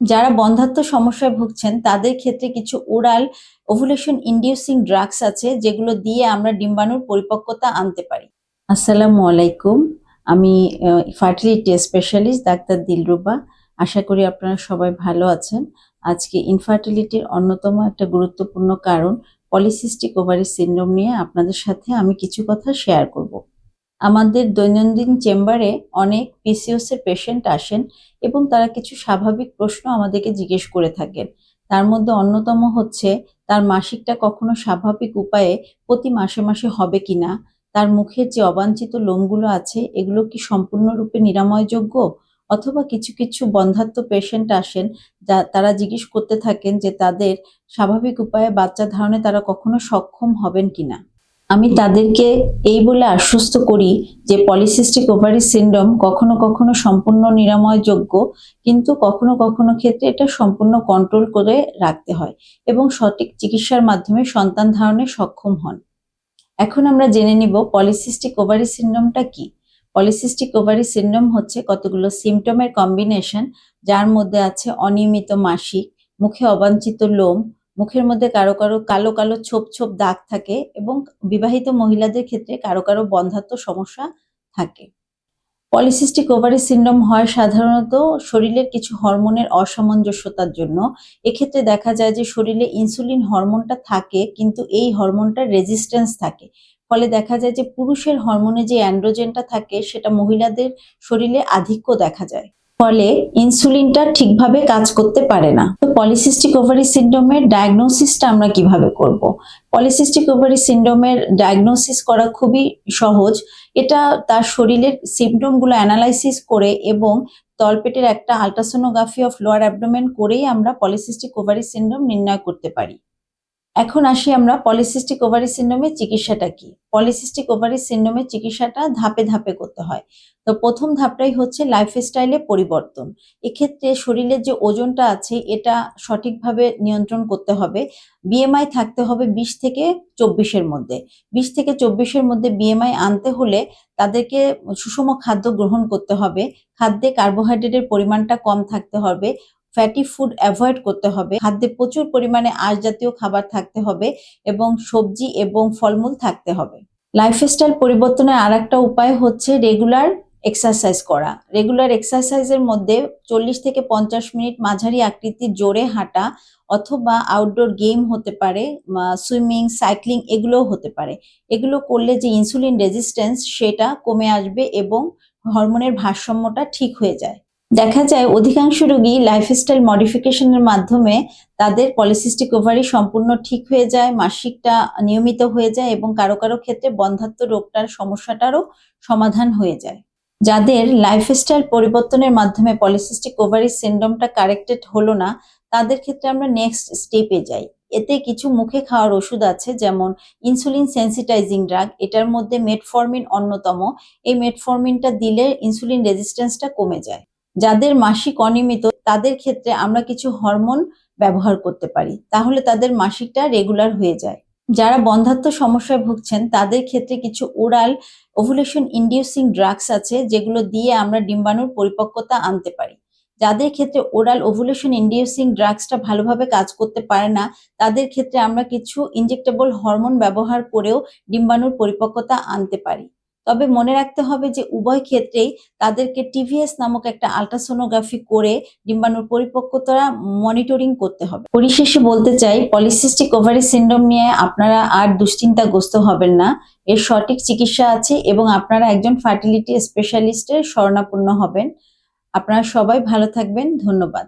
যারা বন্ধাত্ম সমস্যায় ভুগছেন, তাদের ক্ষেত্রে কিছু ওরাল ওভুলেশন ইন্ডিউসিং ড্রাগস আছে, যেগুলো দিয়ে আমরা ডিম্বাণুর পরিপক্কতা আনতে পারি। আসসালামু আলাইকুম। আমি ফার্টিলিটি স্পেশালিস্ট ডাক্তার দিলরুবা। আশা করি আপনারা সবাই ভালো আছেন। আজকে ইনফার্টিলিটির অন্যতম একটা গুরুত্বপূর্ণ কারণ পলিসিস্টিক ওভারি সিন্ড্রোম নিয়ে আপনাদের সাথে আমি কিছু কথা শেয়ার করব। আমাদের দৈনন্দিন চেম্বারে অনেক পিসিওস এর পেশেন্ট আসেন এবং তারা কিছু স্বাভাবিক প্রশ্ন আমাদেরকে জিজ্ঞেস করে থাকেন। তার মধ্যে অন্যতম হচ্ছে, তার মাসিকটা কখনো স্বাভাবিক উপায়ে প্রতি মাসে মাসে হবে কিনা তার মুখের যে অবাঞ্ছিত লোমগুলো আছে, এগুলো কি সম্পূর্ণরূপে নিরাময়যোগ্য? অথবা কিছু কিছু বন্ধাত্ম পেশেন্ট আসেন, যা তারা জিজ্ঞেস করতে থাকেন যে তাদের স্বাভাবিক উপায়ে বাচ্চা ধারণে তারা কখনো সক্ষম হবেন কিনা আমি তাদেরকে এই বলে আশ্বস্ত করি যে পলিসিস্টিক ওভারি সিন্ড্রোম কখনো কখনো সম্পূর্ণ নিরাময়যোগ্য, কিন্তু কখনো কখনো ক্ষেত্রে এটা সম্পূর্ণ কন্ট্রোল করে রাখতে হয় এবং সঠিক চিকিৎসার মাধ্যমে সন্তান ধারণে সক্ষম হন। এখন আমরা জেনে নিব পলিসিস্টিক ওভারি সিন্ড্রোমটা কি? পলিসিস্টিক ওভারি সিন্ড্রোম হচ্ছে কতগুলো সিমটমের কম্বিনেশন, যার মধ্যে আছে অনিয়মিত মাসিক, মুখে অবাঞ্ছিত লোম মুখের মধ্যে কারও কারও কালো কালো ছোপ ছোপ দাগ থাকে এবং বিবাহিত মহিলাদের ক্ষেত্রে কারও কারও বন্ধাত্ম সমস্যা থাকে। পলিসিস্টিক ওভারি সিন্ড্রোম হয় সাধারণত শরীরের কিছু হরমোনের অসামঞ্জস্যতার জন্য। এক্ষেত্রে দেখা যায় যে শরীরে ইনসুলিন হরমোনটা থাকে, কিন্তু এই হরমোনটার রেজিস্ট্যান্স থাকে। ফলে দেখা যায় যে পুরুষের হরমোনে যে অ্যান্ড্রোজেনটা থাকে, সেটা মহিলাদের শরীরে আধিক্য দেখা যায়। ফলে ইনসুলিনটা ঠিকভাবে কাজ করতে পারে না। তো পলিসিস্টিক ওভারি সিন্ড্রোমের ডায়াগনোসিসটা আমরা কীভাবে করব? পলিসিস্টিক ওভারি সিন্ড্রোমের ডায়াগনোসিস করা খুবই সহজ। এটা তার শরীরের সিমটমগুলো অ্যানালাইসিস করে এবং তলপেটের একটা আলট্রাসোনোগ্রাফি অফ লোয়ার অ্যাবডোমেন করেই আমরা পলিসিস্টিক ওভারি সিন্ড্রোম নির্ণয় করতে পারি। এখন আসি আমরা পলিসিস্টিক ওভারি সিন্ড্রোমের চিকিৎসাটা কি? পলিসিস্টিক ওভারি সিন্ড্রোমের চিকিৎসাটা ধাপে ধাপে করতে হয়। তো প্রথম ধাপটাই হচ্ছে লাইফস্টাইলে পরিবর্তন। এক্ষেত্রে শরীরের যে ওজনটা আছে, এটা সঠিকভাবে নিয়ন্ত্রণ করতে হবে। বিএমআই থাকতে হবে বিশ থেকে চব্বিশের মধ্যে। বিশ থেকে চব্বিশের মধ্যে বিএমআই আনতে হলে তাদেরকে সুষম খাদ্য গ্রহণ করতে হবে। খাদ্যে কার্বোহাইড্রেটের পরিমাণটা কম থাকতে হবে। ফ্যাটি ফুড অ্যাভয়েড করতে হবে। খাদ্যে প্রচুর পরিমাণে আঁশ জাতীয় খাবার থাকতে হবে এবং সবজি এবং ফলমূল থাকতে হবে। লাইফস্টাইল পরিবর্তনের আর একটা উপায় হচ্ছে রেগুলার এক্সারসাইজ করা। রেগুলার এক্সারসাইজের মধ্যে চল্লিশ থেকে পঞ্চাশ মিনিট মাঝারি আকৃতির জোরে হাঁটা অথবা আউটডোর গেম হতে পারে সুইমিং সাইক্লিং এগুলোও হতে পারে। এগুলো করলে যে ইনসুলিন রেজিস্ট্যান্স সেটা কমে আসবে এবং হরমোনের ভারসাম্যটা ঠিক হয়ে যায়। দেখা যায় অধিকাংশ রোগী লাইফস্টাইল মডিফিকেশনের মাধ্যমে তাদের পলিসিস্টিক ওভারি সম্পূর্ণ ঠিক হয়ে যায়, মাসিকটা নিয়মিত হয়ে যায় এবং কারও কারও ক্ষেত্রে বন্ধাত্ম রোগটার সমস্যাটারও সমাধান হয়ে যায়। যাদের লাইফস্টাইল পরিবর্তনের মাধ্যমে পলিসিস্টিক ওভারি সিন্ড্রোমটা কারেক্টেড হলো না, তাদের ক্ষেত্রে আমরা নেক্সট স্টেপে যাই। এতে কিছু মুখে খাওয়ার ওষুধ আছে, যেমন ইনসুলিন সেন্সিটাইজিং ড্রাগ এটার মধ্যে মেটফর্মিন অন্যতম। এই মেটফর্মিনটা দিলে ইনসুলিন রেজিস্ট্যান্সটা কমে যায়। যাদের মাসিক অনিয়মিত, তাদের ক্ষেত্রে আমরা কিছু হরমোন ব্যবহার করতে পারি। তাহলে তাদের মাসিকটা রেগুলার হয়ে যায়। যারা বন্ধাত্ম সমস্যায় ভুগছেন, তাদের ক্ষেত্রে কিছু ওরাল ওভুলেশন ইন্ডিউসিং ড্রাগস আছে, যেগুলো দিয়ে আমরা ডিম্বাণুর পরিপক্কতা আনতে পারি। যাদের ক্ষেত্রে ওরাল ওভুলেশন ইন্ডিউসিং ড্রাগসটা ভালোভাবে কাজ করতে পারে না, তাদের ক্ষেত্রে আমরা কিছু ইনজেক্টেবল হরমোন ব্যবহার করেও ডিম্বাণুর পরিপক্কতা আনতে পারি। তবে মনে রাখতে হবে যে উভয় ক্ষেত্রেই তাদেরকে টিভিএস নামক একটা আলট্রাসোনোগ্রাফি করে ডিম্বাণুর পরিপক্কতা মনিটরিং করতে হবে। পরিশেষে বলতে চাই পলিসিস্টিক ওভারি সিন্ড্রোম নিয়ে আপনারা আর দুশ্চিন্তাগ্রস্ত হবেন না। এর সঠিক চিকিৎসা আছে এবং আপনারা একজন ফার্টিলিটি স্পেশালিস্টের শরণাপন্ন হবেন। আপনারা সবাই ভালো থাকবেন। ধন্যবাদ।